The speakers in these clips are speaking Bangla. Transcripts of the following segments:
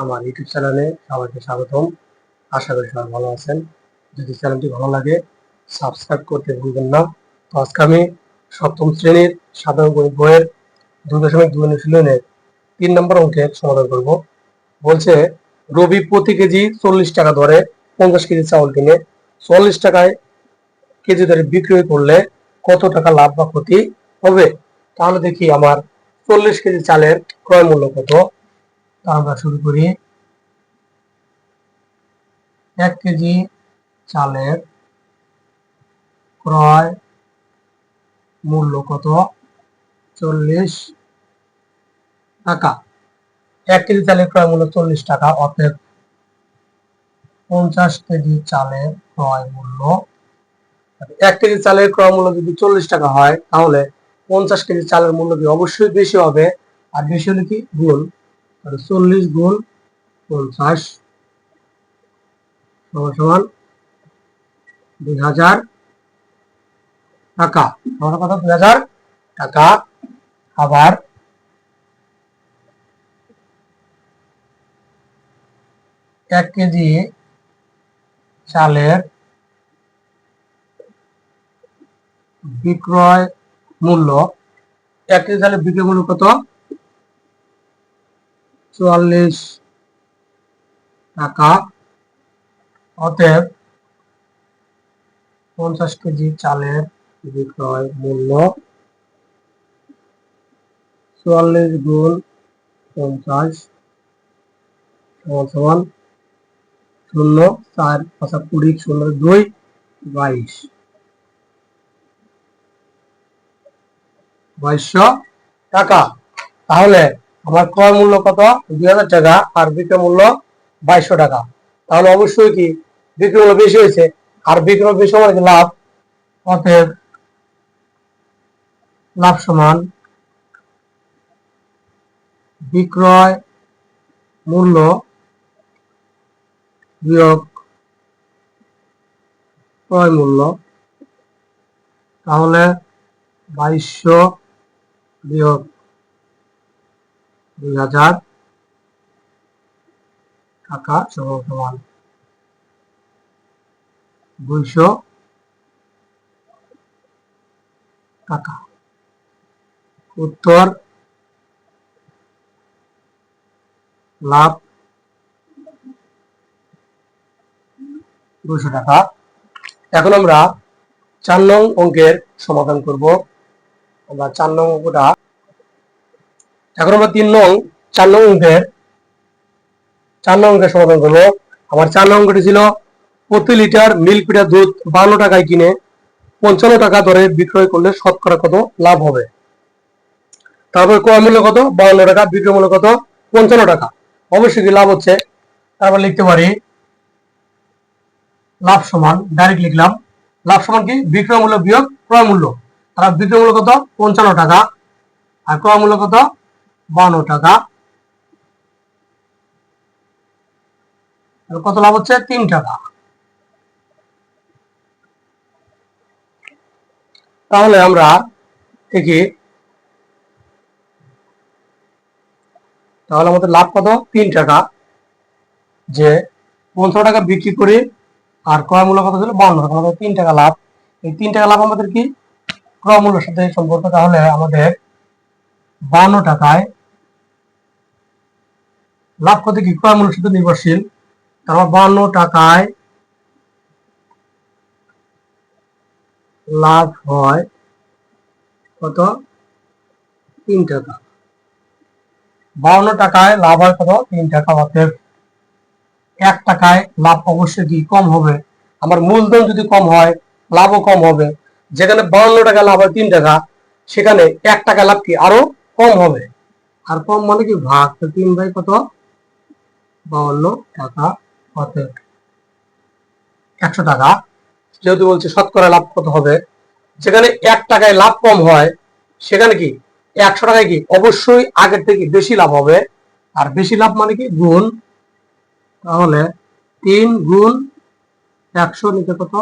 আমার ইউটিউব চ্যানেলে সবাইকে স্বাগতম। আশা করি সবাই ভালো আছেন। যদি চ্যানেলটি ভালো লাগে, সাবস্ক্রাইব করতে ভুলবেন না। তো আজকে আমি সপ্তম শ্রেণির সাধারণ গণিত বইয়ের দুই দশমিক দুই অনুশীলনের তিন নম্বর অঙ্কের সমাধান করব। বলছে, রবি প্রতি কেজি চল্লিশ টাকা ধরে পঞ্চাশ কেজি চাউল কিনে চল্লিশ টাকায় কেজি ধরে বিক্রয় করলে কত টাকা লাভ বা ক্ষতি হবে? তাহলে দেখি আমার চল্লিশ কেজি চালের ক্রয় মূল্য কত? আমরা শুরু করি। এক কেজি চালের ক্রয় মূল্য কত? চল্লিশ টাকা। এক কেজি চালের ক্রয় মূল্য চল্লিশ টাকা, অতএব পঞ্চাশ কেজি চালের ক্রয় মূল্য। এক কেজি চালের ক্রয় মূল্য যদি চল্লিশ টাকা হয়, তাহলে পঞ্চাশ কেজি চালের মূল্য কি অবশ্যই বেশি হবে। আর বেশি হলে কি? গুণ। চল্লিশ গুণ পঞ্চাশ সমান সমান দুই হাজার টাকা। সমান কথা দুই হাজার টাকা। আবার এক কেজি চালের বিক্রয় মূল্য এক কেজি চালের বিক্রয় মূল্য কত? চুয়াল্লিশ টাকা। অতএব পঞ্চাশ কেজি চালের বিক্রয় মূল্য চুয়াল্লিশ গুণ পঞ্চাশ সমান শূন্য চার পাঁচা কুড়ি শূন্য দুই বাইশ। বাইশশো টাকা। তাহলে আমার ক্রয় মূল্য কত? দুই হাজার টাকা আর বিক্রয় মূল্য বাইশশো টাকা। তাহলে অবশ্যই কি বিক্রয় মূল্য বেশি হয়েছে আর বিক্রয় বেশি মানে লাভ? অতএব লাভ সমান বিক্রয় মূল্য বিয়োগ ক্রয় মূল্য। তাহলে বাইশশো বিয়োগ দুই হাজার টাকা সমান দুইশো টাকা। উত্তর লাভ দুশো টাকা। এখন আমরা চার নং অঙ্কের সমাধান করব। আমরা চার নং অঙ্কটা এখন আমরা তিন নং, চার নং অঙ্কের চার নং অঙ্কের সমাধান করব আমার চার নং অঙ্কটি ছিল প্রতি লিটার মিল্ক পিঠা দুধ বান্ন টাকায় কিনে পঞ্চান্ন টাকা দরে বিক্রয় করলে শতকরা কত লাভ হবে? তারপর ক্রয় মূল্য কত? বাউন্ন টাকা, বিক্রয় মূল্য কত? পঞ্চান্ন টাকা। অবশ্যই কি লাভ হচ্ছে? তারপর লিখতে পারি, লাভ সমান ডাইরেক্ট লিখলাম। লাভ সমান কি? বিক্রয় মূল্য বিয়োগ ক্রয় মূল্য। তার বিক্রয় মূল্য কত? পঞ্চান্ন টাকা। আর ক্রয় মূল্য কত? বান্ন টাকা। কত লাভ হচ্ছে? তিন টাকা। তাহলে আমরা দেখি, তাহলে আমাদের লাভ কত? তিন টাকা। যে পনেরো টাকা বিক্রি করে, আর ক্রয় মূল্য কত ছিল? বান্ন টাকা। তিন টাকা লাভ। এই তিন টাকা লাভ আমাদের কি? ক্রয় মূল্যের সাথে সম্পর্ক, তাহলে আমাদের বান্ন টাকায় লাভ কত কি? ক্রয় মূল্যের সাথে নির্ভরশীল। তারপর বান্ন টাকায় লাভ হয় কত? তিন টাকা। বাউন্ন টাকায় লাভ হয় কত? তিন টাকা। অতএব এক টাকায় লাভ অবশ্যই কি? কম হবে। আমার মূলধন যদি কম হয়, লাভও কম হবে। যেখানে বাউন্ন টাকা লাভ হয় তিন টাকা সেখানে এক টাকা লাভ কি আরও কম হবে। আর কম মানে কি? ভাগ তো তিন ভাই কত? বাউন্ন টাকা অতএব একশো টাকা। যেহেতু বলছে শতকরা লাভ কত হবে? যেখানে এক টাকায় লাভ কম হয় সেখানে কি? একশো টাকায় কি? অবশ্যই আগের থেকে বেশি লাভ হবে। আর বেশি লাভ মানে কি? গুণ। তাহলে তিন গুণ একশো নিতে কত?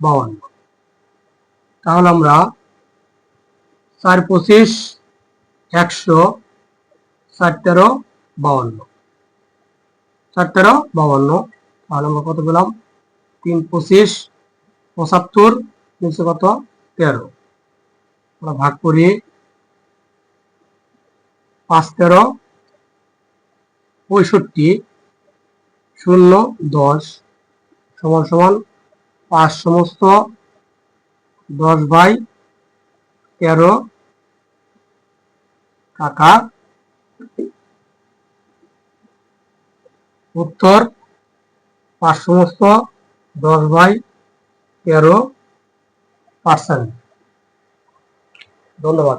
বাউন্ন। তাহলে আমরা চার পঁচিশ, একশো চার তেরো, বাউন্ন। চার তেরো, বাউন্ন। তাহলে আমরা কত পেলাম? তিন পঁচিশ, পঁচাত্তর নিচে কত? তেরো। আমরা ভাগ করি পাঁচ, তেরো, পঁয়ষট্টি, শূন্য, দশ, সমান সমান পাঁচ সমস্ত দশ বাই তেরো টাকা। উত্তর পাঁচ সমস্ত দশ বাই তেরো পার্সেন্ট। ধন্যবাদ।